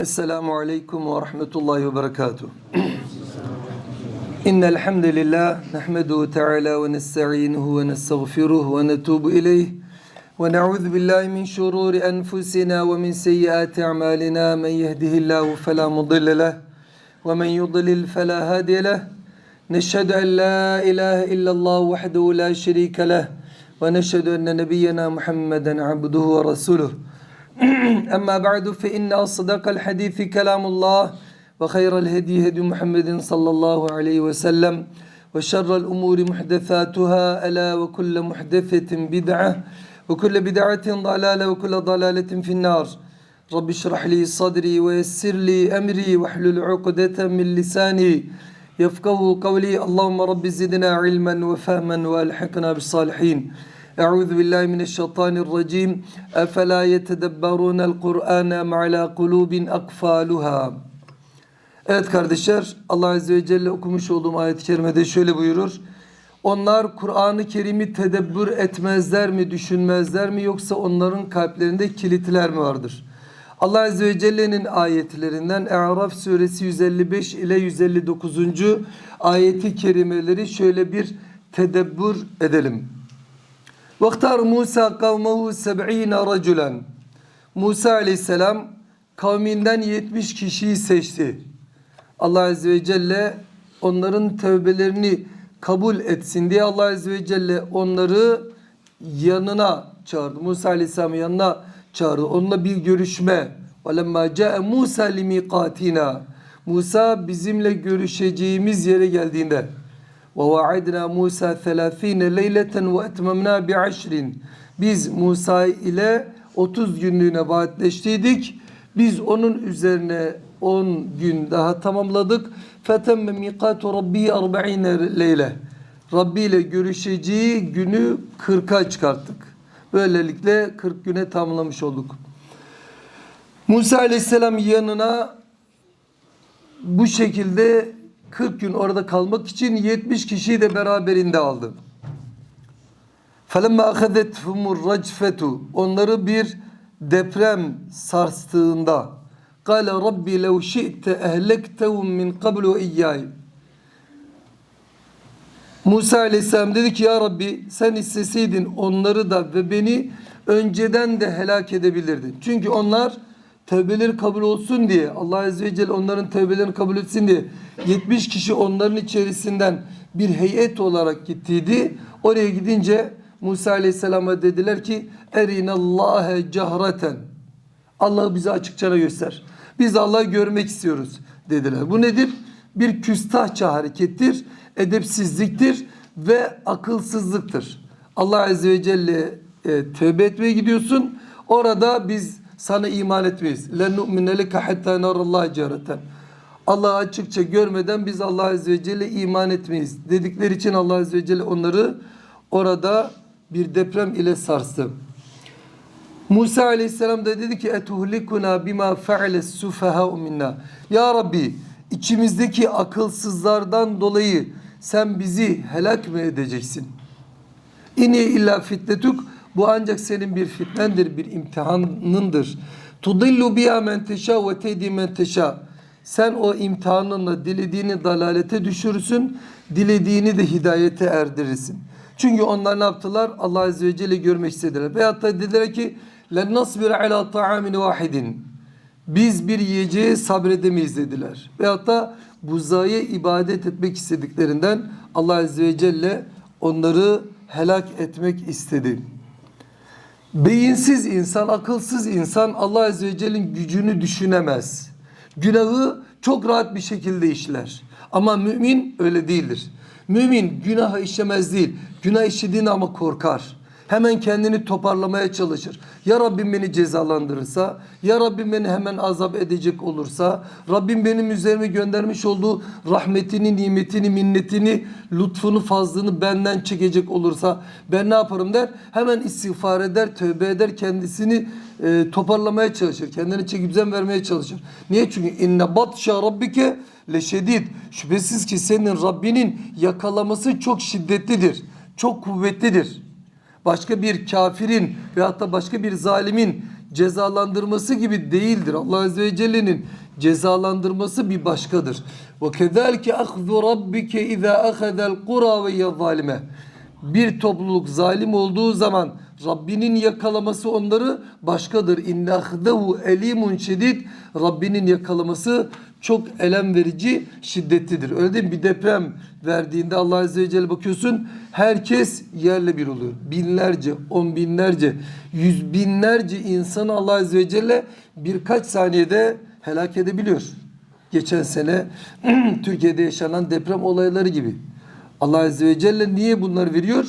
السلام عليكم ورحمة الله وبركاته. إن الحمد لله نحمده تعالى ونستعينه ونستغفره ونتوب إليه. ونعوذ بالله من شرور أنفسنا ومن سيئات أعمالنا. من يهده الله فلا مضل له ومن يضلل فلا هادي له. نشهد أن لا إله إلا الله وحده لا شريك له ونشهد أن نبينا محمدا عبده ورسوله. أما بعد فإن أصدق الحديث كلام الله وخير الهدي هدي محمد صلى الله عليه وسلم وشر الأمور محدثاتها ألا وكل محدثة بدعة وكل بدعة ضلالة وكل ضلالة في النار. رب اشرح لي صدري ويسر لي أمري واحلل عقدة من لساني يفقه قولي. اللهم رب زدنا علما وفهما وألحقنا بالصالحين. Euzu billahi mineşşeytanirracim. Efela yetedebberunel Kur'ane ma'ala kulubin akfaluha. Evet kardeşler Allah Azze ve Celle okumuş olduğum ayet-i kerimede şöyle buyurur. Onlar Kur'an-ı Kerim'i tedebbür etmezler mi, düşünmezler mi yoksa onların kalplerinde kilitler mi vardır? Allah Azze ve Celle'nin ayetlerinden E'raf suresi 155 ile 159. ayeti kerimeleri şöyle bir tedebbür edelim. Vaktar Musa kavmehu seb'ine raculen. Musa aleyhisselam kavminden 70 kişiyi seçti. Allah Azze ve Celle onların tövbelerini kabul etsin diye Allah Azze ve Celle onları yanına çağırdı. Musa Aleyhisselam'ın yanına çağırdı. Onunla bir görüşme. وَلَمَّا جَاءَ مُوسَى لِمِيقَاتِنَا Musa bizimle görüşeceğimiz yere geldiğinde وَوَعَدْنَا مُوسَى ثَلَاث۪ينَ لَيْلَةً وَاَتْمَمْنَا بِعَشْرٍ Biz Musa ile 30 günlüğüne vaatleştiydik. Biz onun üzerine 10 gün daha tamamladık. فَتَمَّ مِيقَاتُ رَبِّهِ أَرْبَعِينَ leyle. Rabbi ile görüşeceği günü 40'a çıkarttık. Böylelikle 40 güne tamamlamış olduk. Musa Aleyhisselam yanına bu şekilde 40 gün orada kalmak için 70 kişiyi de beraberinde aldı. فَلَمَّا أَخَذَتْهُمُ الرَّجْفَةُ Onları bir deprem sarstığında قَالَ رَبِّ لَوْ شِئْتَ اَهْلَكْتَهُمْ مِنْ قَبْلُ اِيَّاهِ Musa Aleyhisselam dedi ki ya Rabbi sen isteseydin onları da ve beni önceden de helak edebilirdin. Çünkü onlar tövbeleri kabul olsun diye Allah Azze ve Celle onların tövbelerini kabul etsin diye 70 kişi onların içerisinden bir heyet olarak gittiydi. Oraya gidince Musa Aleyhisselam'a dediler ki erinallâhe cahreten Allah'ı bize açıkça göster. Biz Allah'ı görmek istiyoruz dediler. Bu nedir? Bir küstahça harekettir, edepsizliktir ve akılsızlıktır. Allah Azze ve Celle e, tövbe etmeye gidiyorsun. Orada biz sana iman etmeyiz. Len nu'mine leke hatta narallahi cereten. Allah'ı açıkça görmeden biz Allah Azze ve Celle iman etmeyiz. Dedikleri için Allah Azze ve Celle onları orada bir deprem ile sarstı. Musa Aleyhisselam da dedi ki etuhlikuna bima fe'le sufaha'u minna. Ya Rabbi içimizdeki akılsızlardan dolayı sen bizi helak mı edeceksin? İni illa fitnetuk bu ancak senin bir fitnendir, bir imtihanındır. Tudillu biha men teşa ve tehdi men teşa. Sen o imtihanınla dilediğini dalalete düşürürsün, dilediğini de hidayete erdirirsin. Çünkü onlar ne yaptılar? Allah Azze ve Celle görmek istediler. Veyahut da dediler ki لَنْ نَصْبِرَ عَلَى طَعَامٍ وَاحِدٍ Biz bir yiyeceğe sabredemeyiz dediler. Veyahut da buzaya ibadet etmek istediklerinden Allah Azze ve Celle onları helak etmek istedi. Beyinsiz insan, akılsız insan Allah Azze ve Celle'nin gücünü düşünemez. Günahı çok rahat bir şekilde işler. Ama mümin öyle değildir. Mümin günahı işlemez değil. Günah işlediğini ama korkar. Hemen kendini toparlamaya çalışır. Ya Rabbim beni cezalandırırsa, ya Rabbim beni hemen azap edecek olursa, Rabbim benim üzerime göndermiş olduğu rahmetini, nimetini, minnetini, lütfunu, fazlını benden çekecek olursa ben ne yaparım der. Hemen istiğfar eder, tövbe eder, kendisini e, toparlamaya çalışır. Kendine çeki düzen vermeye çalışır. Niye? Çünkü inne batşa rabbike leşedid. Şüphesiz ki senin Rabbinin yakalaması çok şiddetlidir. Çok kuvvetlidir başka bir kafirin ve hatta başka bir zalimin cezalandırması gibi değildir. Allah Azze ve Celle'nin cezalandırması bir başkadır. Ve kezalike ahzu rabbike iza ahada'l kura ve zalime. Bir topluluk zalim olduğu zaman Rabbinin yakalaması onları başkadır. İnne ahzehu elimun şedid. Rabbinin yakalaması çok elem verici, şiddetlidir. Öyle değil mi? Bir deprem verdiğinde Allah Azze ve Celle bakıyorsun herkes yerle bir oluyor. Binlerce, on binlerce, yüz binlerce insanı Allah Azze ve Celle birkaç saniyede helak edebiliyor. Geçen sene Türkiye'de yaşanan deprem olayları gibi. Allah Azze ve Celle niye bunları veriyor?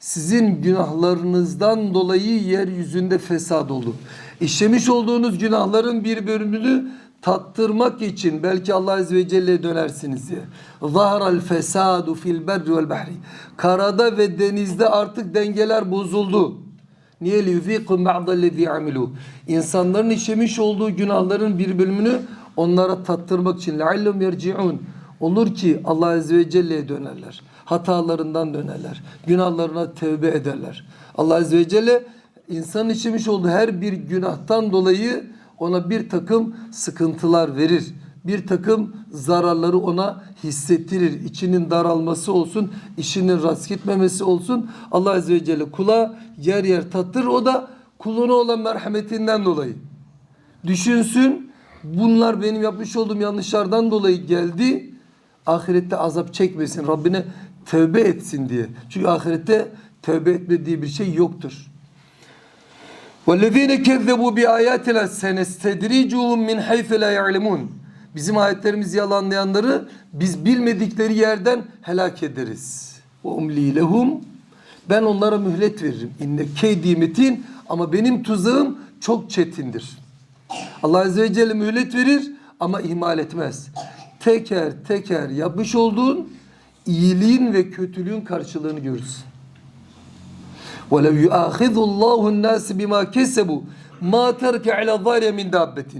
Sizin günahlarınızdan dolayı yeryüzünde fesat oldu. İşlemiş olduğunuz günahların bir bölümünü tattırmak için belki Allah Azze ve Celle'ye dönersiniz diye. Zaharal fesadu fil berri vel bahri. Karada ve denizde artık dengeler bozuldu. Niye liyuzikum ba'dallezî amilu? İnsanların işlemiş olduğu günahların bir bölümünü onlara tattırmak için leallem yerciun. Olur ki Allah Azze ve Celle'ye dönerler. Hatalarından dönerler. Günahlarına tevbe ederler. Allah Azze ve Celle insanın işlemiş olduğu her bir günahtan dolayı ona bir takım sıkıntılar verir. Bir takım zararları ona hissettirir. İçinin daralması olsun, işinin rast gitmemesi olsun. Allah Azze ve Celle kula yer yer tattırır. O da kuluna olan merhametinden dolayı. Düşünsün bunlar benim yapmış olduğum yanlışlardan dolayı geldi. Ahirette azap çekmesin. Rabbine tövbe etsin diye. Çünkü ahirette tövbe etme diye bir şey yoktur. وَالَّذ۪ينَ كَذَّبُوا بِآيَاتِنَا سَنَسْتَدْرِجُهُمْ مِنْ حَيْثَ لَا يَعْلَمُونَ Bizim ayetlerimizi yalanlayanları biz bilmedikleri yerden helak ederiz. وَاُمْلِي لَهُمْ Ben onlara mühlet veririm. İnne keydi metin ama benim tuzağım çok çetindir. Allah Azze ve Celle mühlet verir ama ihmal etmez. Teker teker yapmış olduğun iyiliğin ve kötülüğün karşılığını görürsün. وَلَوْ يُؤَخِذُ اللّٰهُ النَّاسِ بِمَا كَسَبُوا مَا تَرْكَ عَلَى الظَّارِيَ مِنْ دَابَّةٍ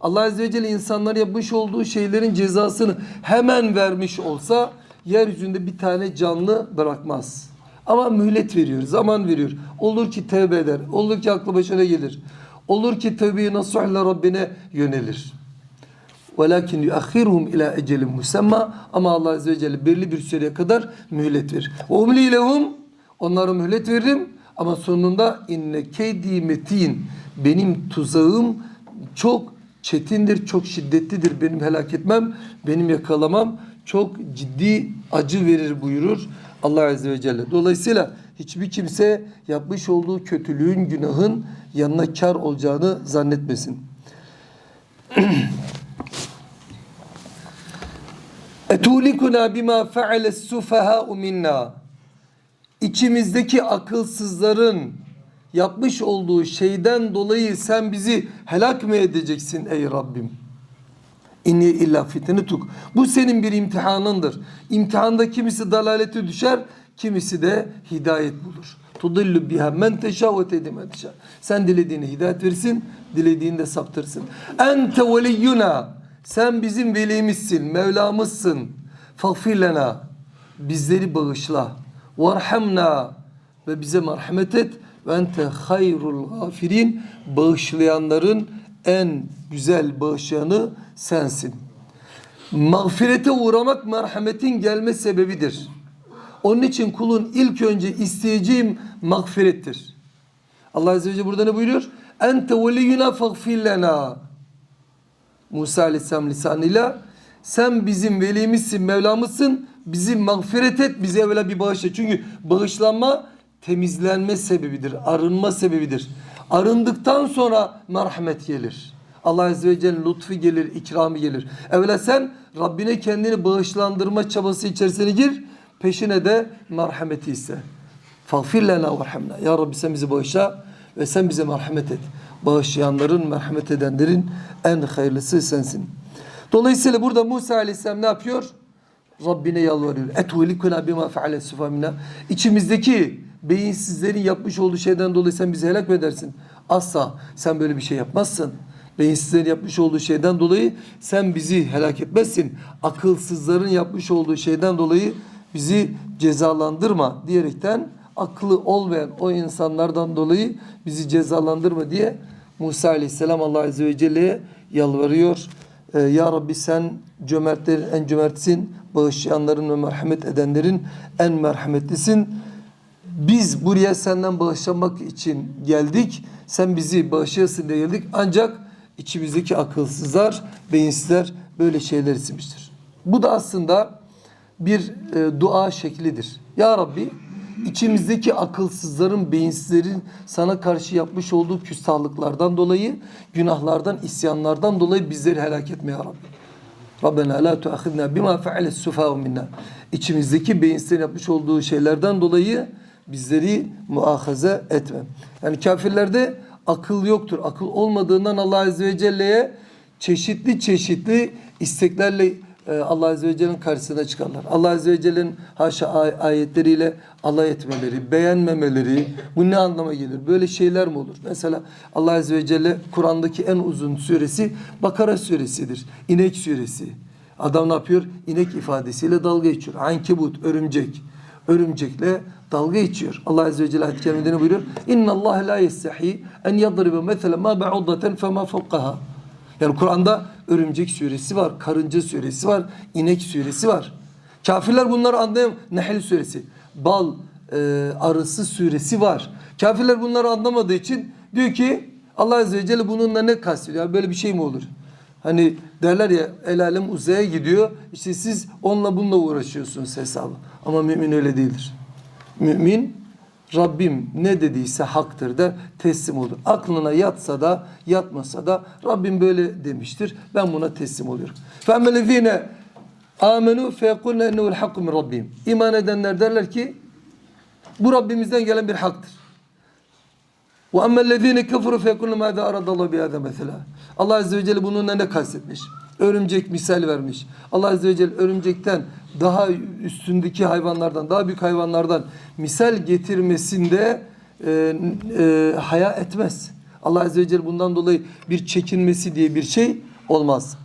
Allah Azze ve Celle insanlar yapmış olduğu şeylerin cezasını hemen vermiş olsa yeryüzünde bir tane canlı bırakmaz. Ama mühlet veriyor, zaman veriyor. Olur ki tevbe eder, olur ki aklı başına gelir. Olur ki tevbeyi nasuhla Rabbine yönelir. وَلَكِنْ يُؤَخِّرُهُمْ اِلَى اَجَلٍ musemma Ama Allah Azze ve Celle belli bir süreye kadar mühlet verir. وَاُمْلِي لَهُمْ Onlara mühlet veririm ama sonunda inne keydi metin benim tuzağım çok çetindir, çok şiddetlidir. Benim helak etmem, benim yakalamam çok ciddi acı verir buyurur Allah Azze ve Celle. Dolayısıyla hiçbir kimse yapmış olduğu kötülüğün, günahın yanına kar olacağını zannetmesin. Etulikuna bima fe'ale sufaha'u minna. İçimizdeki akılsızların yapmış olduğu şeyden dolayı sen bizi helak mı edeceksin ey Rabbim? İnni illa fitnetuk. Bu senin bir imtihanındır. İmtihanda kimisi dalalete düşer, kimisi de hidayet bulur. Tudillu biha men teşâ ve. Sen dilediğine hidayet versin, dilediğinde saptırsın. Ente veliyyuna. Sen bizim velimizsin, Mevlamızsın. Fagfir lena. Bizleri bağışla. Varhamna. Ve bize merhamet et. Ve ente hayrul gafirin. Bağışlayanların en güzel bağışlayanı sensin. Mağfirete uğramak merhametin gelme sebebidir. Onun için kulun ilk önce isteyeceğim mağfirettir. Allah Azze ve Celle burada ne buyuruyor? Ente veliyyuna fagfir lena. Musa Aleyhisselam lisanıyla sen bizim velimizsin, Mevlamızsın. Bizi mağfiret et, bize evvela bir bağışla. Çünkü bağışlanma temizlenme sebebidir, arınma sebebidir. Arındıktan sonra merhamet gelir. Allah Azze ve Celle lütfu gelir, ikramı gelir. Evvela sen Rabbine kendini bağışlandırma çabası içerisine gir. Peşine de merhameti iste. Fagfir lena verhamna. Ya Rabbi sen bizi bağışla ve sen bize merhamet et. Bağışlayanların, merhamet edenlerin en hayırlısı sensin. Dolayısıyla burada Musa Aleyhisselam ne yapıyor? Rabbine yalvarıyor. Etvelikuna bima feale sufamina. İçimizdeki beyinsizlerin yapmış olduğu şeyden dolayı sen bizi helak mı edersin? Asla. Sen böyle bir şey yapmazsın. Beyinsizlerin yapmış olduğu şeyden dolayı sen bizi helak etmezsin. Akılsızların yapmış olduğu şeyden dolayı bizi cezalandırma diyerekten aklı olmayan o insanlardan dolayı bizi cezalandırma diye Musa Aleyhisselam Allah Azze ve Celle'ye yalvarıyor. Ee, ya Rabbi sen cömertlerin en cömertsin, bağışlayanların ve merhamet edenlerin en merhametlisin. Biz buraya senden bağışlamak için geldik. Sen bizi bağışlayasın diye geldik. Ancak içimizdeki akılsızlar, beyinsizler böyle şeyler istemiştir. Bu da aslında bir e, dua şeklidir. Ya Rabbi içimizdeki akılsızların, beyinsizlerin sana karşı yapmış olduğu küstahlıklardan dolayı, günahlardan, isyanlardan dolayı bizleri helak etme ya Rabbi. Rabbena la tuahidna bima fe'ale sufa'u minna. İçimizdeki beyinsizlerin yapmış olduğu şeylerden dolayı bizleri muahaze etme. Yani kafirlerde akıl yoktur. Akıl olmadığından Allah Azze ve Celle'ye çeşitli çeşitli isteklerle Allah Azze ve Celle'nin karşısına çıkarlar. Allah Azze ve Celle'nin haşa ay- ayetleriyle alay etmeleri, beğenmemeleri bu ne anlama gelir? Böyle şeyler mi olur? Mesela Allah Azze ve Celle Kur'an'daki en uzun suresi Bakara suresidir. İnek suresi. Adam ne yapıyor? İnek ifadesiyle dalga geçiyor. Ankebut, örümcek. Örümcekle dalga geçiyor. Allah Azze ve Celle ayet-i buyuruyor? İnna Allah la yestahi en yadribe mesela ma ba'udaten fema fawqaha. Yani Kur'an'da örümcek suresi var, karınca suresi var, inek suresi var. Kafirler bunları anlayamıyor. Nehl suresi, bal e, arısı suresi var. Kafirler bunları anlamadığı için diyor ki Allah Azze ve Celle bununla ne kastediyor? Böyle bir şey mi olur? Hani derler ya el alem uzaya gidiyor. İşte siz onunla bununla uğraşıyorsunuz hesabı. Ama mümin öyle değildir. Mümin Rabbim ne dediyse haktır der teslim olur. Aklına yatsa da yatmasa da Rabbim böyle demiştir. Ben buna teslim oluyorum. فَاَمَّلَذ۪ينَ آمَنُوا فَيَقُلْنَ اَنَّهُ الْحَقُّ مِنْ Rabbim. İman edenler derler ki bu Rabbimizden gelen bir haktır. وَاَمَّا الَّذ۪ينَ كَفُرُوا فَيَقُلُوا مَاذَا أَرَدَ اللّٰهُ بِهَذَا مثلا. Allah Azze ve Celle bununla ne kastetmiş? Örümcek misal vermiş. Allah Azze ve Celle örümcekten daha üstündeki hayvanlardan, daha büyük hayvanlardan misal getirmesinde e, e, haya etmez. Allah Azze ve Celle bundan dolayı bir çekinmesi diye bir şey olmaz.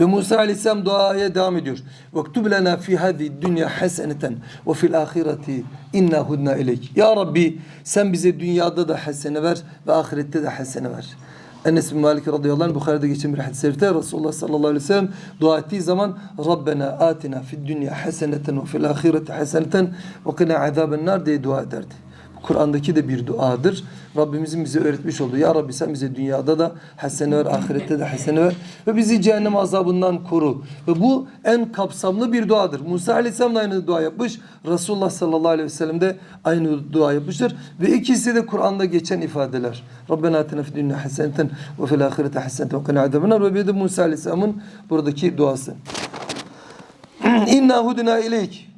Ve Musa Aleyhisselam duaya devam ediyor. Vektub lena fi hadi dünya haseneten ve fil ahireti inna hudna ileyk. Ya Rabbi sen bize dünyada da hasene ver ve ahirette de hasene ver. Enes bin Malik radıyallahu anh Bukhari'de geçen bir hadis-i şerifte Resulullah sallallahu aleyhi ve sellem dua ettiği zaman Rabbena atina fid dünya haseneten ve fil ahireti haseneten ve kina azaben nar diye dua ederdi. Kur'an'daki de bir duadır. Rabbimizin bize öğretmiş olduğu. Ya Rabbi sen bize dünyada da hasene ver, ahirette de hasene ver. Ve bizi cehennem azabından koru. Ve bu en kapsamlı bir duadır. Musa Aleyhisselam da aynı dua yapmış. Resulullah sallallahu aleyhi ve sellem de aynı dua yapmıştır. Ve ikisi de Kur'an'da geçen ifadeler. Rabbena atina fid dünya haseneten ve fil ahirete haseneten ve kina azaben nar. Ve bir de Musa Aleyhisselam'ın buradaki duası. İnna hudina ileyk.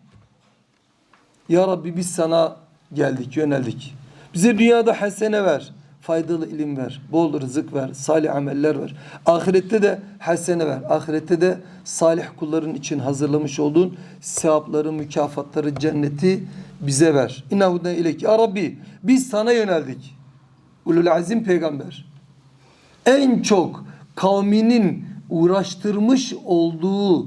Ya Rabbi biz sana geldik, yöneldik. Bize dünyada hasene ver, faydalı ilim ver, bol rızık ver, salih ameller ver. Ahirette de hasene ver. Ahirette de salih kulların için hazırlamış olduğun sevapları, mükafatları, cenneti bize ver. İnnahudne ilek. Ya Rabbi biz sana yöneldik. Ulul azim peygamber. En çok kavminin uğraştırmış olduğu,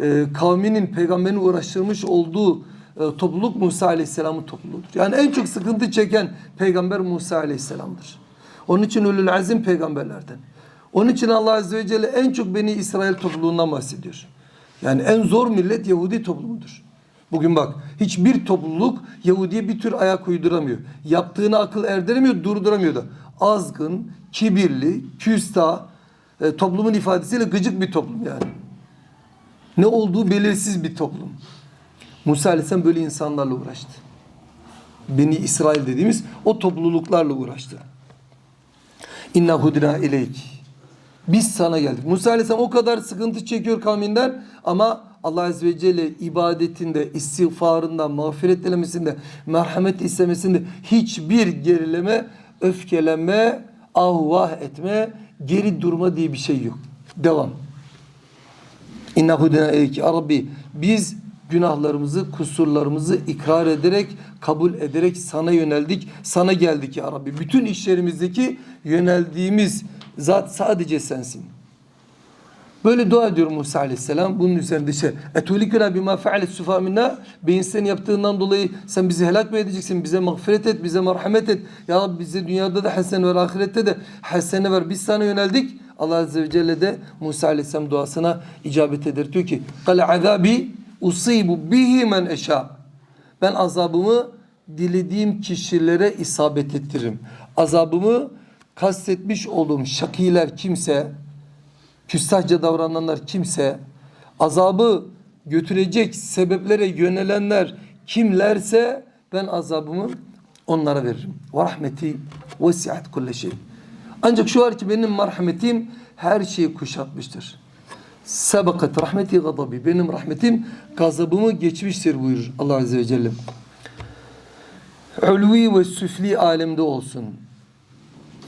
e, kavminin peygamberin uğraştırmış olduğu topluluk Musa Aleyhisselam'ın topluluğudur. Yani en çok sıkıntı çeken peygamber Musa Aleyhisselam'dır. Onun için ulul azim peygamberlerden. Onun için Allah Azze ve Celle en çok Beni İsrail topluluğundan bahsediyor. Yani en zor millet Yahudi toplumudur. Bugün bak hiçbir topluluk Yahudi'ye bir tür ayak uyduramıyor. Yaptığını akıl erdiremiyor, durduramıyor da. Azgın, kibirli, küstah, e, toplumun ifadesiyle gıcık bir toplum yani. Ne olduğu belirsiz bir toplum. Musa Aleyhisselam böyle insanlarla uğraştı. Beni İsrail dediğimiz o topluluklarla uğraştı. İnna hudina ileyk. Biz sana geldik. Musa Aleyhisselam o kadar sıkıntı çekiyor kavminden ama Allah Azze ve Celle ibadetinde, istiğfarında, mağfiret dilemesinde, merhamet istemesinde hiçbir gerileme, öfkelenme, ahvah etme, geri durma diye bir şey yok. Devam. İnna hudina ileyk. Ya Rabbi biz günahlarımızı, kusurlarımızı ikrar ederek, kabul ederek sana yöneldik. Sana geldik ya Rabbi. Bütün işlerimizdeki yöneldiğimiz zat sadece sensin. Böyle dua ediyor Musa aleyhisselam. Bunun üzerinde işte etulikuna bima fe'ale sufa minna beyin senin yaptığından dolayı sen bizi helak mı edeceksin? Bize mağfiret et, bize merhamet et. Ya Rabbi bize dünyada da hasene ver, ahirette de hasene ver. Biz sana yöneldik. Allah Azze ve Celle de Musa aleyhisselam duasına icabet eder. Diyor ki Kale azabi usibu bihi men eşa. Ben azabımı dilediğim kişilere isabet ettiririm. Azabımı kastetmiş olduğum şakiler kimse, küstahça davrananlar kimse, azabı götürecek sebeplere yönelenler kimlerse ben azabımı onlara veririm. Ve rahmeti vesiat kulle şey. Ancak şu var ki benim merhametim her şeyi kuşatmıştır. Sebakat rahmeti gadabi. Benim rahmetim gazabımı geçmiştir buyurur Allah Azze ve Celle. Ulvi ve süfli alemde olsun.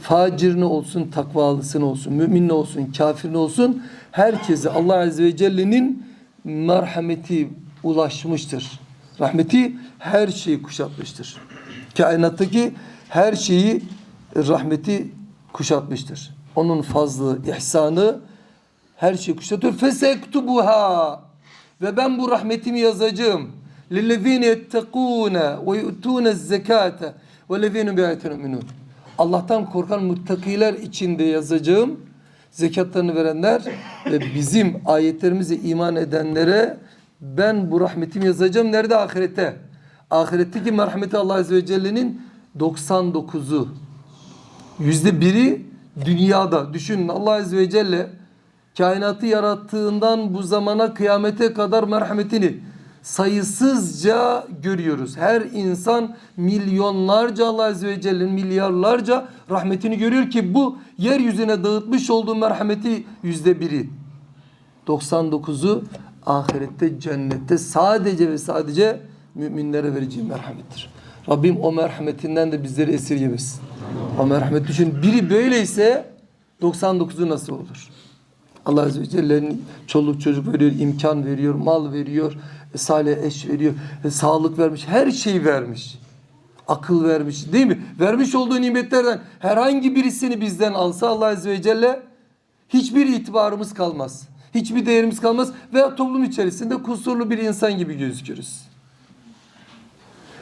Facir ne olsun, takvalısı ne olsun, mümin ne olsun, kafir ne olsun. Herkese Allah Azze ve Celle'nin merhameti ulaşmıştır. Rahmeti her şeyi kuşatmıştır. Kainattaki her şeyi rahmeti kuşatmıştır. Onun fazlı, ihsanı her şeyi kuşatıyor. Fesektubuha ve ben bu rahmetimi yazacağım. Lillezine yettekûne ve yu'tûne zekâte ve lezîne bi'ayetin yu'minûn. Allah'tan korkan muttakiler içinde yazacağım. Zekatlarını verenler ve bizim ayetlerimize iman edenlere ben bu rahmetimi yazacağım. Nerede? Ahirette. Ahiretteki merhameti Allah Azze ve Celle'nin 99'u. Yüzde biri dünyada. Düşünün Allah Azze ve Celle kainatı yarattığından bu zamana kıyamete kadar merhametini sayısızca görüyoruz. Her insan milyonlarca Allah Azze ve Celle'nin milyarlarca rahmetini görüyor ki bu yeryüzüne dağıtmış olduğu merhameti yüzde biri. 99'u ahirette cennette sadece ve sadece müminlere vereceği merhamettir. Rabbim o merhametinden de bizleri esirgemesin. O merhamet düşün. Biri böyleyse 99'u nasıl olur? Allah Azze ve Celle'nin çoluk çocuk veriyor, imkan veriyor, mal veriyor, e, salih eş veriyor, e, sağlık vermiş, her şeyi vermiş. Akıl vermiş değil mi? Vermiş olduğu nimetlerden herhangi birisini bizden alsa Allah Azze ve Celle hiçbir itibarımız kalmaz. Hiçbir değerimiz kalmaz veya toplum içerisinde kusurlu bir insan gibi gözükürüz.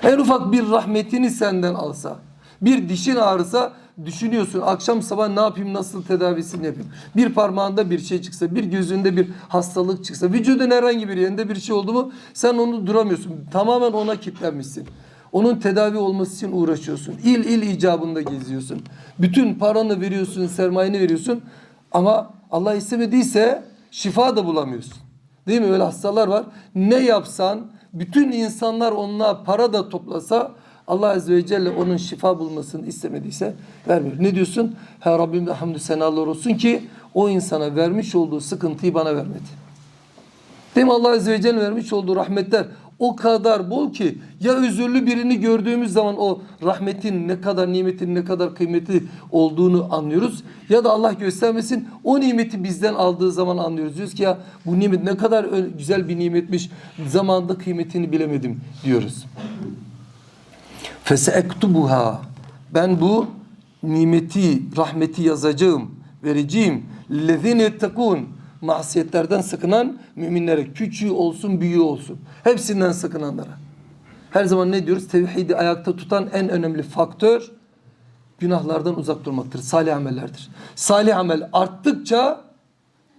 En ufak bir rahmetini senden alsa, bir dişin ağrısa düşünüyorsun akşam sabah ne yapayım nasıl tedavisini yapayım. Bir parmağında bir şey çıksa, bir gözünde bir hastalık çıksa, vücudun herhangi bir yerinde bir şey oldu mu sen onu duramıyorsun. Tamamen ona kilitlenmişsin. Onun tedavi olması için uğraşıyorsun. İl il icabında geziyorsun. Bütün paranı veriyorsun, sermayeni veriyorsun. Ama Allah istemediyse şifa da bulamıyorsun. Değil mi? Öyle hastalar var. Ne yapsan bütün insanlar onunla para da toplasa Allah Azze ve Celle onun şifa bulmasını istemediyse vermiyor. Ne diyorsun? Ha Rabbim de hamdü senalar olsun ki o insana vermiş olduğu sıkıntıyı bana vermedi. Değil mi? Allah Azze ve Celle vermiş olduğu rahmetler o kadar bol ki ya özürlü birini gördüğümüz zaman o rahmetin ne kadar nimetin ne kadar kıymetli olduğunu anlıyoruz. Ya da Allah göstermesin o nimeti bizden aldığı zaman anlıyoruz. Diyoruz ki ya bu nimet ne kadar güzel bir nimetmiş zamanında kıymetini bilemedim diyoruz. Feseektubuha ben bu nimeti, rahmeti yazacağım, vereceğim. Lezine yettekûn masiyetlerden sakınan müminlere küçüğü olsun büyüğü olsun. Hepsinden sakınanlara. Her zaman ne diyoruz? Tevhidi ayakta tutan en önemli faktör günahlardan uzak durmaktır. Salih amellerdir. Salih amel arttıkça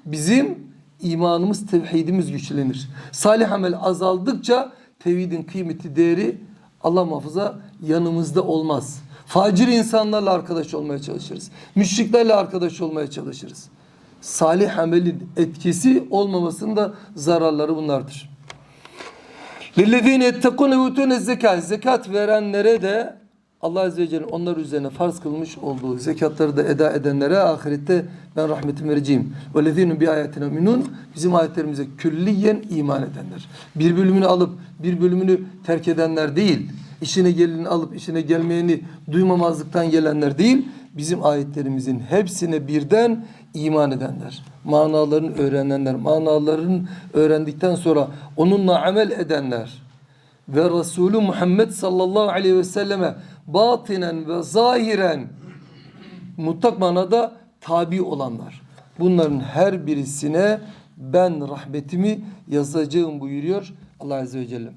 bizim imanımız, tevhidimiz güçlenir. Salih amel azaldıkça tevhidin kıymeti, değeri Allah muhafaza yanımızda olmaz. Facir insanlarla arkadaş olmaya çalışırız. Müşriklerle arkadaş olmaya çalışırız. Salih amelin etkisi olmamasının da zararları bunlardır. Lillezine ettekune yutune zekat. Zekat verenlere de Allah Azze ve Celle onlar üzerine farz kılmış olduğu zekatları da eda edenlere ahirette ben rahmetim vereceğim. وَالَّذ۪ينَ بِآيَاتِنَا minun Bizim ayetlerimize külliyen iman edenler. Bir bölümünü alıp bir bölümünü terk edenler değil. İşine geleni alıp işine gelmeyeni duymamazlıktan gelenler değil. Bizim ayetlerimizin hepsine birden iman edenler. Manalarını öğrenenler. Manalarını öğrendikten sonra onunla amel edenler ve Resulü Muhammed sallallahu aleyhi ve selleme batinen ve zahiren mutlak manada tabi olanlar. Bunların her birisine ben rahmetimi yazacağım buyuruyor Allah Azze ve Celle.